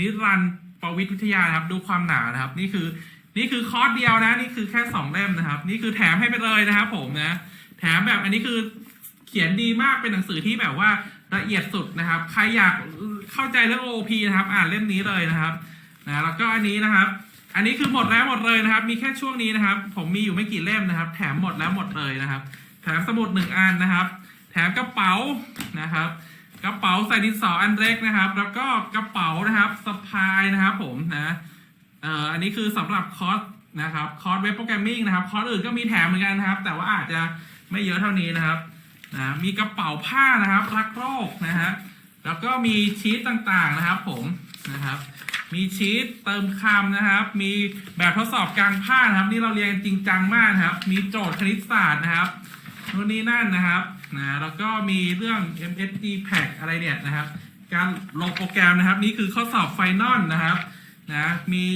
นิรันดร์ประวิทย์วิทยานะครับ ดูความหนานะครับ นี่คือ นี่คือคอร์สเดียวนะ นี่คือแค่สองเล่มนะครับ นี่คือแถมให้ไปเลยนะครับ ผมนะ แถมแบบอันนี้คือเขียนดีมากเป็นหนังสือที่แบบว่าละเอียดสุดนะครับ ใครอยากเข้าใจเรื่อง OP นะครับ อ่านเล่มนี้เลยนะครับนะแล้วก็อันนี้นะครับ อันนี้คือหมดแล้วหมดเลยนะครับ มีแค่ช่วงนี้นะครับ ผมมีอยู่ไม่กี่เล่มนะครับ แถมหมดแล้วหมดเลยนะครับ แถมสมุดหนึ่งอันนะครับ แถมกระเป๋านะครับ กระเป๋าใส่ดินสออันเล็กนะครับ แล้วก็กระเป๋านะครับสะพายนะครับผมนะเอ่ออันนี้คือสำหรับคอร์สนะครับคอร์สเว็บโปรแกรมมิ่งนะครับคอร์สอื่นก็มีแถมเหมือนกันนะครับ แต่ว่าอาจจะไม่เยอะเท่านี้นะครับนะมีกระเป๋าผ้านะครับรักโรคนะฮะแล้วก็มีชีตต่างๆนะครับ ผมนะครับ มีชีตเติมคำนะครับ มีแบบทดสอบกลางภาคนะครับ นี่เราเรียนจริงจังมากนะครับ มีโจทย์คณิตศาสตร์นะครับ นู่นนี่นั่นนะครับนะแล้วก็มีเรื่อง MSD Pack อะไรเนี่ยนะครับ การลงโปรแกรมนะครับ นี่คือข้อสอบไฟนอลนะครับนะมี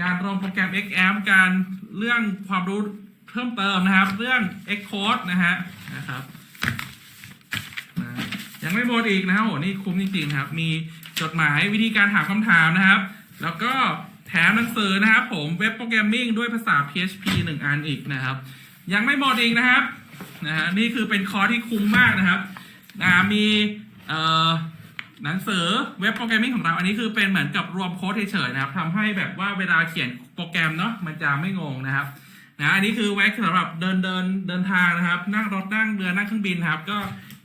การลงโปรแกรม XAMPP การเรื่องความรู้เพิ่มเติมนะครับ เรื่อง Xcode นะฮะนะครับนะยังไม่หมดอีกนะครับโหนี่คุ้มจริงๆครับ มีจดหมายวิธีการถามคำถามนะครับ แล้วก็แถมหนังสือนะครับ ผมเว็บโปรแกรมมิ่งด้วยภาษา PHP หนึ่งอันอีกนะครับ ยังไม่หมดอีกนะครับ นะฮะนี่คือเป็นคอร์สที่คุ้มมากนะครับอ่ามีเอ่อหนังสือเว็บโปรแกรมมิ่งของเราอันนี้คือเป็นเหมือนกับรวมโค้ดเฉยๆนะครับทำให้แบบว่าเวลาเขียนโปรแกรมเนาะมันจะไม่งงนะครับนะอันนี้คือไว้สำหรับเดินเดินเดินทางนะครับ นั่งรถนั่งเรือนั่งเครื่องบินนะครับ ก็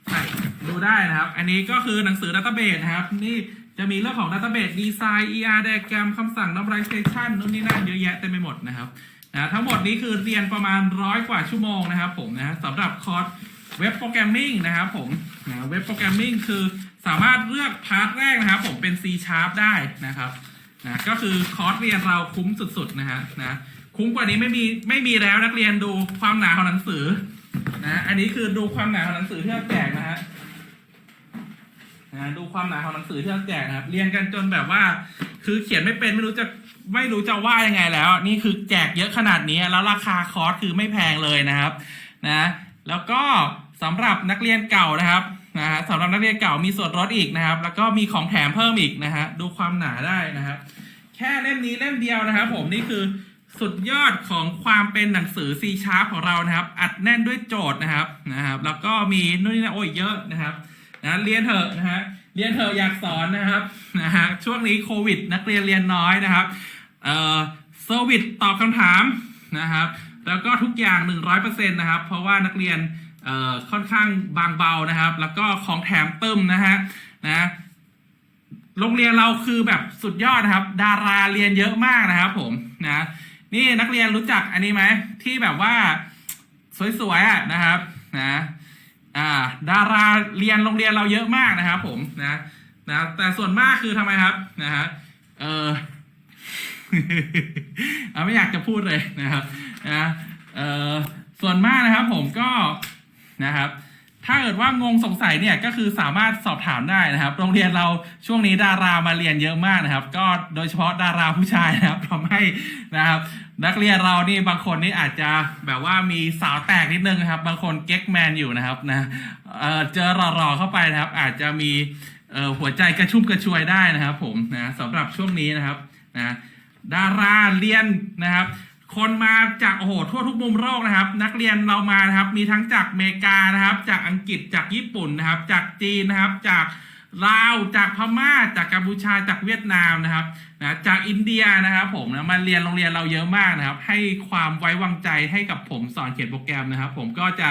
ใส่ดูได้นะครับ อันนี้ก็คือหนังสือดัตเตอร์เบสนะครับ นี่จะมีเรื่องของดัตเตอร์เบสดีไซน์ ER ไดแกรมคำสั่ง normalization นู่นนี่นั่นเยอะแยะเต็มไปหมดนะครับนะทั้งหมดนี้คือเรียนประมาณร้อยกว่าชั่วโมงนะครับผมนะสำหรับคอร์สเว็บโปรแกรมมิ่งนะครับผมนะเว็บโปรแกรมมิ่งคือสามารถเลือกพาร์ทแรกนะครับ ผมเป็น C Sharp ได้นะครับนะก็คือคอร์สเรียนเราคุ้มสุดๆนะฮะนะคุ้มกว่านี้ไม่มีไม่มีแล้วนักเรียนดูความหนาของหนังสือนะอันนี้คือดูความหนาของหนังสือที่เราแจกนะฮะนะดูความหนาของหนังสือที่เราแจกนะครับ เรียนกันจนแบบว่า คือเขียนไม่เป็นไม่รู้จะไม่รู้จะว่ายังไงแล้ว นี่คือแจกเยอะขนาดนี้แล้วราคาคอร์สคือไม่แพงเลยนะครับนะแล้วก็สำหรับนักเรียนเก่านะครับนะฮะสำหรับนักเรียนเก่ามีส่วนลดอีกนะครับ แล้วก็มีของแถมเพิ่มอีกนะฮะดูความหนาได้นะครับ แค่เล่มนี้เล่มเดียวนะครับ ผมนี่คือสุดยอดของความเป็นหนังสือ C Sharp ของเรานะครับ อัดแน่นด้วยโจทย์นะครับนะครับ แล้วก็มีนู่นนี่นะโอ้ยเยอะนะครับ นะเรียนเถอะนะฮะเรียนเถอะอยากสอนนะครับนะฮะช่วงนี้โควิด นักเรียนเรียนน้อยนะครับเอ่อเซอร์วิสตอบคำถามนะครับแล้วก็ทุกอย่าง 100%นะครับ เพราะว่านักเรียนเอ่อค่อนข้างบางเบานะครับ แล้วก็ของแถมเตึมนะฮะนะโรงเรียนเราคือแบบสุดยอดนะครับ ดาราเรียนเยอะมากนะครับผมนะนี่นักเรียนรู้จักอันนี้ไหมที่แบบว่าสวยๆอะนะครับนะ อ่า ดาราเรียนโรงเรียนเราเยอะมากนะครับผมนะนะแต่ส่วนมากคือทำไมครับนะฮะเออไม่อยากจะพูดเลยนะครับนะเออส่วนมากนะครับผมก็นะครับ ถ้าเกิดว่างงสงสัยเนี่ยก็คือสามารถสอบถามได้นะครับ โรงเรียนเราช่วงนี้ดารามาเรียนเยอะมากนะครับ ก็โดยเฉพาะดาราผู้ชายนะครับทำให้นะครับ นักเรียนเรานี่บางคนนี่อาจจะแบบว่ามีสาวแตกนิดนึงนะครับ บางคนเก๊กแมนอยู่นะครับนะเออเจอหล่อๆเข้าไปนะครับ อาจจะมีเออหัวใจกระชุ่มกระชวยได้นะครับ ผมนะสำหรับช่วงนี้นะครับนะดาราเรียนนะครับ คนมาจากโอ้โหทั่วทุกมุมโลกนะครับ นักเรียนเรามานะครับมีทั้งจากอเมริกานะครับ จากอังกฤษจากญี่ปุ่นนะครับ จากจีนนะครับ จากลาวจากพม่าจากกัมพูชาจากเวียดนามนะครับนะจากอินเดียนะครับผมนะมาเรียนโรงเรียนเราเยอะมากนะครับ ให้ความไว้วางใจให้กับผมสอนเขียนโปรแกรมนะครับ ผมก็จะ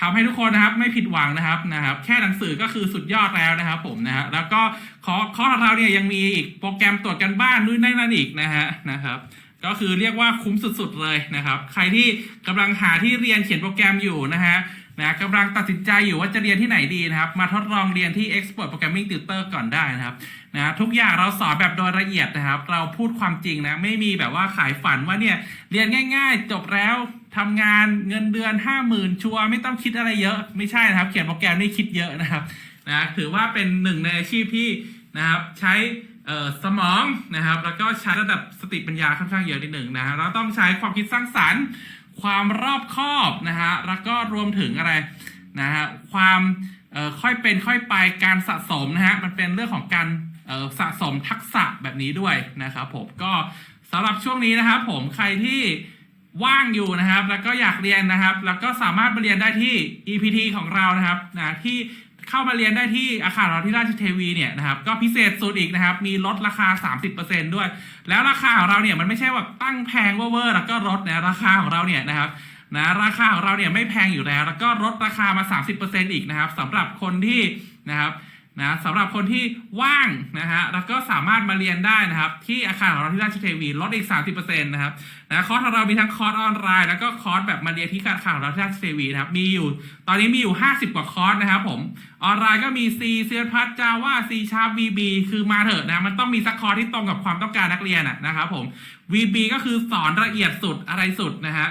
ทำให้ทุกคนนะครับไม่ผิดหวังนะครับนะครับ แค่หนังสือก็คือสุดยอดแล้วนะครับ ผมนะฮะแล้วก็ขอข้อเราเนี่ยยังมีอีกโปรแกรมตรวจกันบ้านนู่นนั่นนั่นอีกนะฮะนะครับ ก็คือเรียกว่าคุ้มสุดๆเลยนะครับ ใครที่กำลังหาที่เรียนเขียนโปรแกรมอยู่นะฮะนะกำลังตัดสินใจอยู่ว่าจะเรียนที่ไหนดีนะครับ มาทดลองเรียนที่ Expert Programming Tutor ก่อนได้นะครับนะทุกอย่างเราสอนแบบโดยละเอียดนะครับ เราพูดความจริงนะ ไม่มีแบบว่าขายฝันว่าเนี่ยเรียนง่าย ๆ จบแล้วทำงานเงินเดือน 5 0,000 ชัวร์ไม่ต้องคิดอะไรเยอะ ไม่ใช่นะครับ เขียนโปรแกรมนี่คิดเยอะนะครับนะถือว่าเป็นหนึ่งในอาชีพที่นะครับใช้ สมองนะครับ แล้วก็ใช้ระดับสติปัญญาค่อนข้างเยอะนิดหนึ่งนะฮะเราต้องใช้ความคิดสร้างสรรค์ ความรอบคอบนะฮะแล้วก็รวมถึงอะไรนะฮะความค่อยเป็นค่อยไปการสะสมนะฮะมันเป็นเรื่องของการสะสมทักษะแบบนี้ด้วยนะครับผมก็สำหรับช่วงนี้นะครับผมใครที่ว่างอยู่นะครับ แล้วก็อยากเรียนนะครับ แล้วก็สามารถมาเรียนได้ที่ EPT ของเรานะครับนะที่ เข้ามาเรียนได้ที่อาคารเราที่ราชเทวีเนี่ยนะครับก็พิเศษสุดอีกนะครับ มีลดราคา 30%ด้วย แล้วราคาของเราเนี่ยมันไม่ใช่แบบตั้งแพงเวอร์แล้วก็ลดนะราคาของเราเนี่ยนะครับนะราคาของเราเนี่ยไม่แพงอยู่แล้ว แล้วก็ลดราคามา 30%อีกนะครับสำหรับคนที่นะครับ นะสำหรับคนที่ว่างนะฮะแล้วก็สามารถมาเรียนได้นะครับ ที่อาคารของเราที่ราชเทวีลดอีก 30%นะครับนะคอร์สของเรามีทั้งคอร์สออนไลน์แล้วก็คอร์สแบบมาเรียนที่อาคารของเราที่ราชเทวีนะครับมีอยู่ ตอนนี้มีอยู่ 50 กว่าคอร์สนะครับผมออนไลน์ก็มี C เซียพัทจาว่า C Sharp VB คือมาเถอะนะมันต้องมีสักคอร์สที่ตรงกับความต้องการนักเรียนนะครับผม VB ก็คือสอนละเอียดสุดอะไรสุดนะฮะ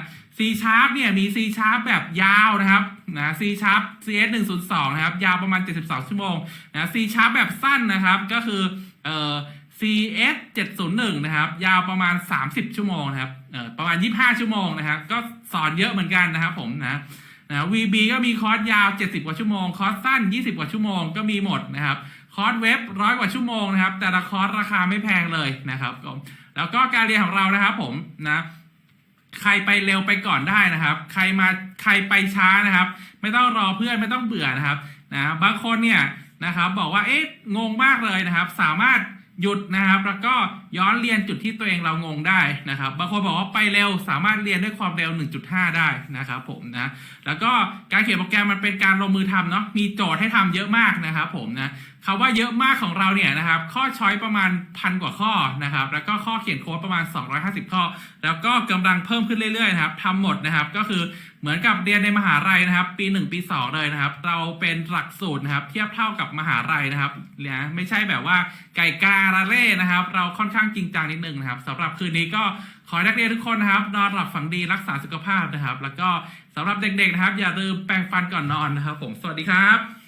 Sharp เนี่ยมี C Sharp แบบยาวนะครับนะ C Sharp CS 102นะครับยาวประมาณ 72 ชั่วโมงนะ C Sharp แบบสั้นนะครับก็คือเอ่อ CS 701นะครับยาวประมาณ 30 ชั่วโมงนะครับเอ่อประมาณ 25 ชั่วโมงนะครับก็สอนเยอะเหมือนกันนะครับผมนะนะ VB ก็มีคอร์สยาว 70 กว่าชั่วโมง คอร์สสั้น 20 กว่าชั่วโมงก็มีหมดนะครับ คอร์สเว็บร้อยกว่าชั่วโมงนะครับ แต่ละคอร์สราคาไม่แพงเลยนะครับ แล้วก็การเรียนของเรานะครับผมนะ ใครไปเร็วไปก่อนได้นะครับ ใครมาใครไปช้านะครับ ไม่ต้องรอเพื่อนไม่ต้องเบื่อนะครับนะบางคนเนี่ยนะครับบอกว่าเอ๊ะงงมากเลยนะครับ สามารถหยุดนะครับ แล้วก็ย้อนเรียนจุดที่ตัวเองเรางงได้นะครับ บางคนบอกว่าไปเร็วสามารถเรียนด้วยความเร็ว 1.5 ได้นะครับผมนะแล้วก็การเขียนโปรแกรมมันเป็นการลงมือทำเนาะมีโจทย์ให้ทำเยอะมากนะครับผมนะ คำว่าเยอะมากของเราเนี่ยนะครับ ข้อช้อยประมาณพันกว่าข้อนะครับ แล้วก็ข้อเขียนโค้ดประมาณ 250 ข้อ แล้วก็กำลังเพิ่มขึ้นเรื่อยๆนะครับทำหมดนะครับ ก็คือเหมือนกับเรียนในมหาลัยนะครับ ปี 1 ปี 2 เลยนะครับ เราเป็นหลักสูตรนะครับ เทียบเท่ากับมหาลัยนะครับนะไม่ใช่แบบว่าไก่กาละเล่นะครับ เราค่อนข้างจริงจังนิดนึงนะครับสำหรับคืนนี้ก็ขอนักเรียนทุกคนนะครับ นอนหลับฝันดีรักษาสุขภาพนะครับ แล้วก็สำหรับเด็กๆนะครับ อย่าลืมแปรงฟันก่อนนอนนะครับ ผมสวัสดีครับ